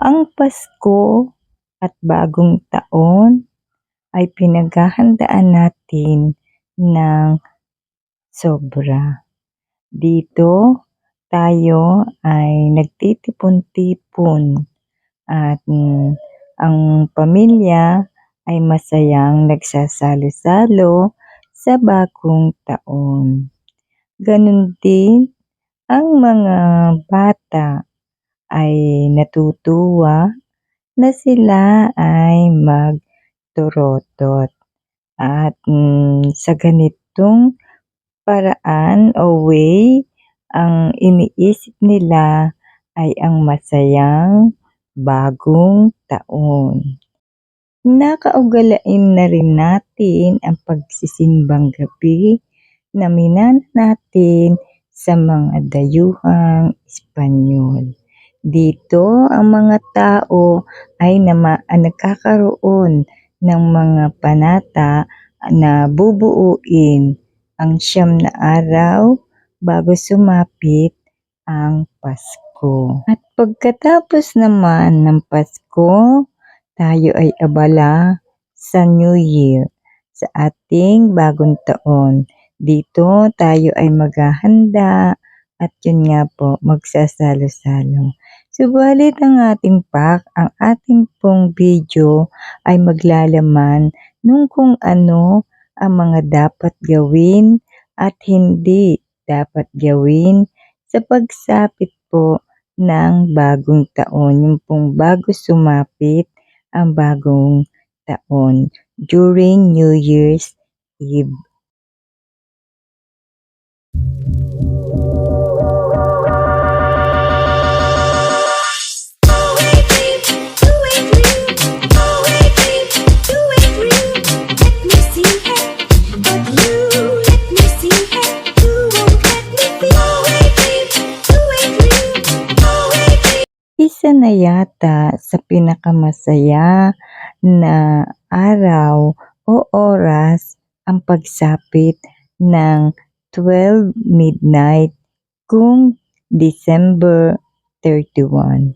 Ang Pasko at Bagong Taon ay pinaghahandaan natin ng sobra. Dito tayo ay nagtitipon-tipon at mm, ang pamilya ay masayang nagsasalo-salo sa bagong taon. Ganun din ang mga bata ay natutuwa na sila ay magturotot. At mm, sa ganitong paraan o way, ang iniisip nila ay ang masayang bagong taon. Nakaugalain na rin natin ang pagsisimbang gabi na minana natin sa mga dayuhang Espanyol. Dito ang mga tao ay nama, ah, nagkakaroon ng mga panata na bubuuin ang siyam na araw bago sumapit ang Pasko. At pagkatapos naman ng Pasko, tayo ay abala sa New Year, sa ating bagong taon. Dito tayo ay maghahanda at yun nga po, magsasalo-salo. Subalit ang ating pack, ang ating pong video ay maglalaman nung kung ano ang mga dapat gawin at hindi dapat gawin sa pagsapit po ng bagong taon. Yung pong bago sumapit ang bagong taon during New Year's Eve. Isa na yata sa pinakamasaya na araw o oras ang pagsapit ng 12 midnight kung December 31.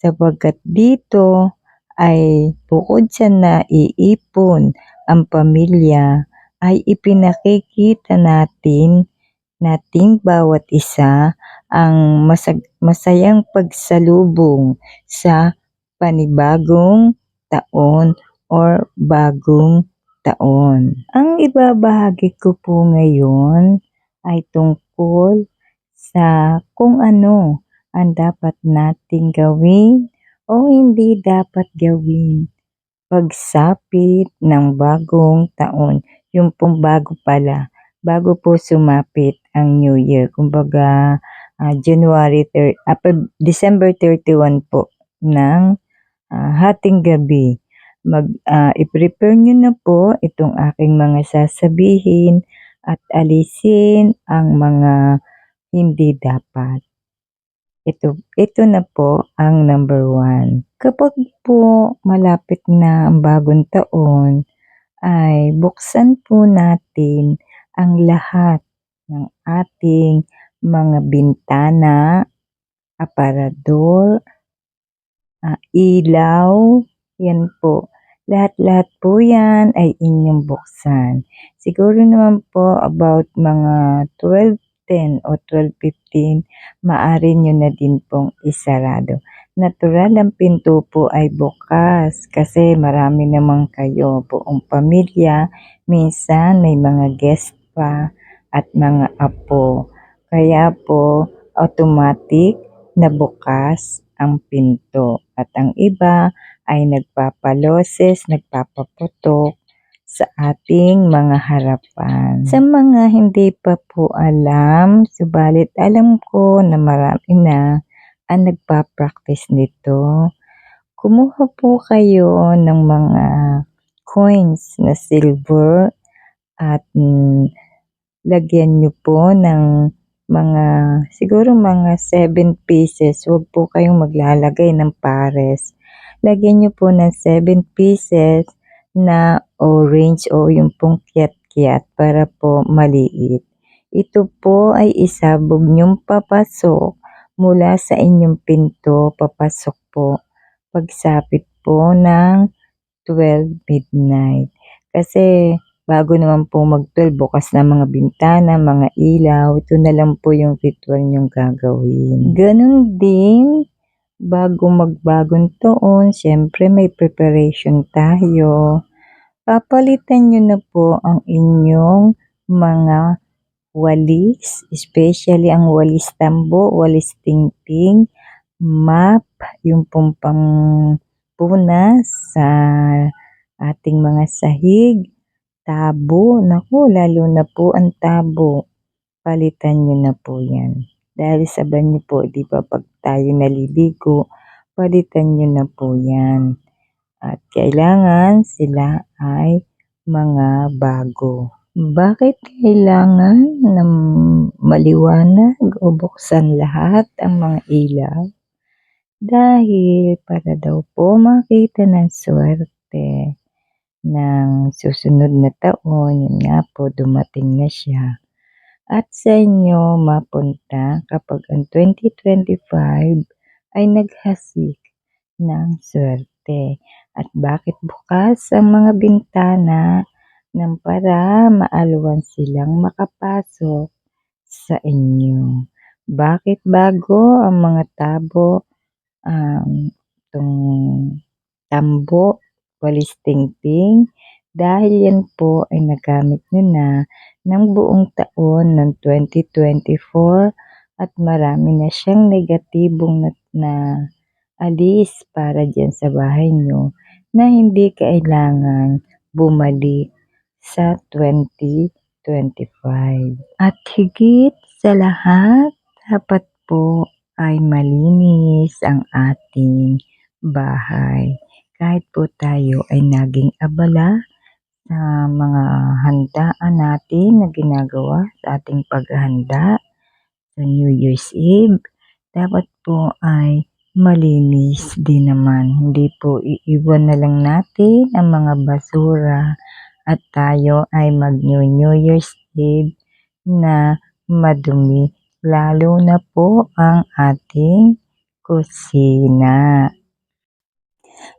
Sapagkat dito ay bukod sa naiipon ang pamilya ay ipinakikita natin nating bawat isa ang masag- masayang pagsalubong sa panibagong taon or bagong taon. Ang ibabahagi ko po ngayon ay tungkol sa kung ano ang dapat nating gawin o hindi dapat gawin pagsapit ng bagong taon. Yung pong bago pala, bago po sumapit ang New Year. Kumbaga, uh, January 3, uh, December 31 po ng uh, hating gabi. Mag, uh, i-prepare nyo na po itong aking mga sasabihin at alisin ang mga hindi dapat. Ito, ito na po ang number one. Kapag po malapit na ang bagong taon, ay buksan po natin ang lahat ng ating mga bintana, aparador, uh, ilaw, yan po. Lahat-lahat po yan ay inyong buksan. Siguro naman po about mga 12.10 o 12.15, maaari nyo na din pong isarado. Natural ang pinto po ay bukas kasi marami naman kayo buong pamilya. Minsan may mga guest pa at mga apo. Kaya po automatic na bukas ang pinto at ang iba ay nagpapaloses, nagpapaputok sa ating mga harapan. Sa mga hindi pa po alam, subalit alam ko na marami na ang nagpa-practice nito, kumuha po kayo ng mga coins na silver at mm, lagyan nyo po ng mga siguro mga 7 pieces. Huwag po kayong maglalagay ng pares. Lagyan nyo po ng 7 pieces na orange o yung pong kiat-kiat para po maliit. Ito po ay isabog nyong papasok mula sa inyong pinto papasok po pagsapit po ng 12 midnight. Kasi bago naman po mag-12, bukas na mga bintana, mga ilaw, ito na lang po yung ritual nyong gagawin. Ganon din, bago magbagong taon, syempre may preparation tayo. Papalitan nyo na po ang inyong mga walis, especially ang walis tambo, walis tingting, map, yung pong pang punas sa ating mga sahig, tabo, naku, lalo na po ang tabo. Palitan nyo na po yan. Dahil sa banyo po, di ba, pag tayo naliligo, palitan nyo na po yan. At kailangan sila ay mga bago. Bakit kailangan na maliwanag o buksan lahat ang mga ilaw? Dahil para daw po makita ng swerte ng susunod na taon, yun nga po, dumating na siya. At sa inyo mapunta kapag ang 2025 ay naghasik ng swerte. At bakit bukas ang mga bintana nang para maalwan silang makapasok sa inyo? Bakit bago ang mga tabo, um, itong tambo, walis tingting? Dahil yan po ay nagamit nyo na ng buong taon ng 2024 at marami na siyang negatibong na, na alis para dyan sa bahay nyo na hindi kailangan bumalik sa 2025. At higit sa lahat, dapat po ay malinis ang ating bahay. Kahit po tayo ay naging abala sa mga handaan natin na ginagawa sa ating paghahanda sa New Year's Eve, dapat po ay malinis din naman. Hindi po iiwan na lang natin ang mga basura at tayo ay mag New, New Year's Eve na madumi. Lalo na po ang ating kusina.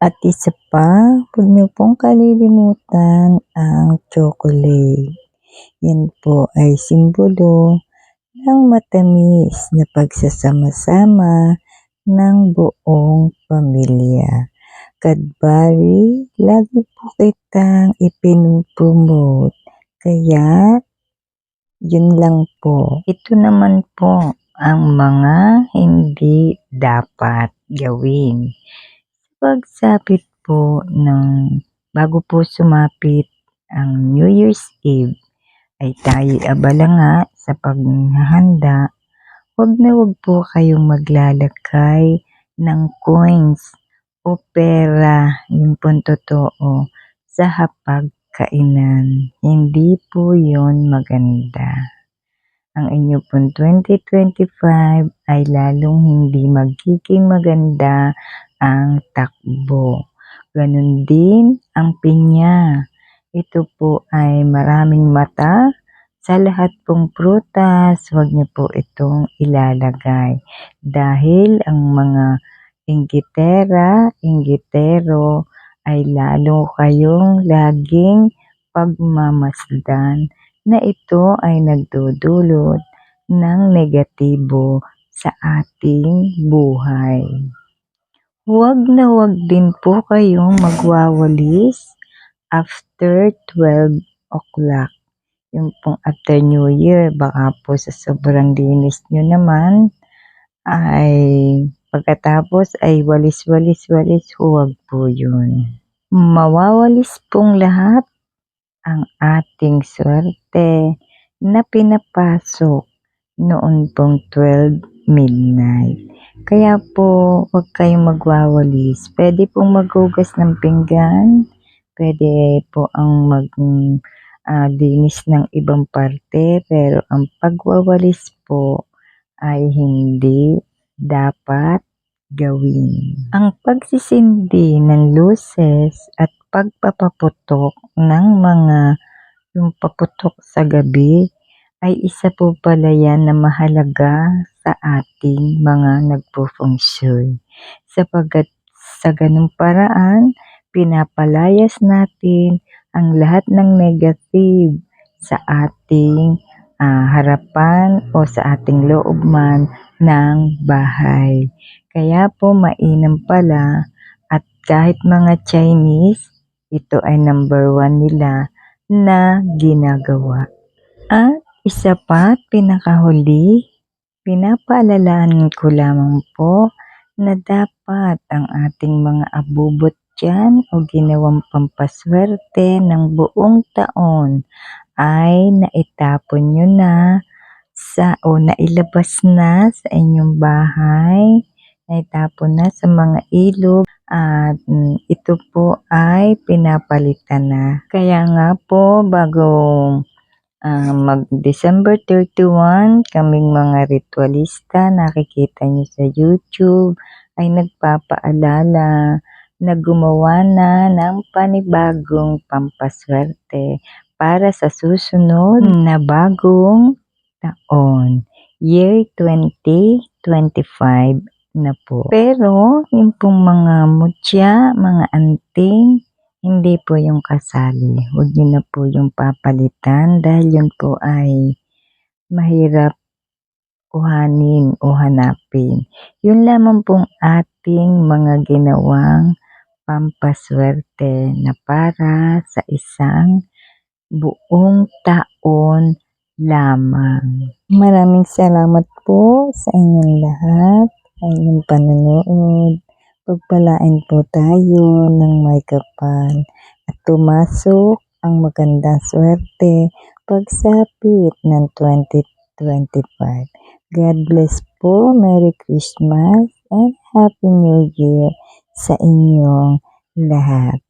At isa pa, huwag niyo pong kalilimutan ang chocolate. Yan po ay simbolo ng matamis na pagsasama-sama ng buong pamilya. Kadbari, lagi po kitang ipinopromote. Kaya, yun lang po. Ito naman po ang mga hindi dapat gawin. Pagsapit po ng bago po sumapit ang New Year's Eve, ay tayo abala nga sa paghahanda. Huwag na huwag po kayong maglalagay ng coins o pera, yung po totoo, sa hapagkainan. Hindi po yon maganda. Ang inyo pong 2025 ay lalong hindi magiging maganda ang takbo. Ganon din ang pinya. Ito po ay maraming mata. Sa lahat pong prutas, huwag niyo po itong ilalagay. Dahil ang mga inggitera, inggitero ay lalo kayong laging pagmamasdan na ito ay nagdudulot ng negatibo sa ating buhay. Huwag na huwag din po kayong magwawalis after 12 o'clock. Yung pong after New Year, baka po sa sobrang linis nyo naman, ay pagkatapos ay walis-walis-walis, huwag po yun. Mawawalis pong lahat ang ating swerte na pinapasok noon pong 12 midnight. Kaya po, huwag kayong magwawalis. Pwede pong maghugas ng pinggan. Pwede po ang mag uh, linis ng ibang parte. Pero ang pagwawalis po ay hindi dapat gawin. Ang pagsisindi ng luces at pagpapaputok ng mga yung paputok sa gabi ay isa po pala yan na mahalaga sa ating mga nagpo-feng shui. Sapagat sa ganung paraan, pinapalayas natin ang lahat ng negative sa ating ah, harapan o sa ating loob man ng bahay. Kaya po mainam pala at kahit mga Chinese, ito ay number one nila na ginagawa. At isa pa, pinakahuli, pinapaalalahan ko lamang po na dapat ang ating mga abubot dyan o ginawang pampaswerte ng buong taon ay naitapon nyo na sa o nailabas na sa inyong bahay, naitapon na sa mga ilog at mm, ito po ay pinapalitan na. Kaya nga po bago ah, mag December 31, kaming mga ritualista nakikita niyo sa YouTube ay nagpapaalala na gumawa na ng panibagong pampaswerte para sa susunod na bagong taon, year 2025 na po. Pero yung pong mga mutya, mga anting, hindi po yung kasali. Huwag niyo na po yung papalitan dahil yun po ay mahirap kuhanin o hanapin. Yun lamang pong ating mga ginawang pampaswerte na para sa isang buong taon lamang. Maraming salamat po sa inyong lahat, sa inyong panonood. Pagpalain po tayo ng may kapal at tumasok ang magandang swerte pagsapit ng 2025. God bless po, Merry Christmas and Happy New Year sa inyong lahat.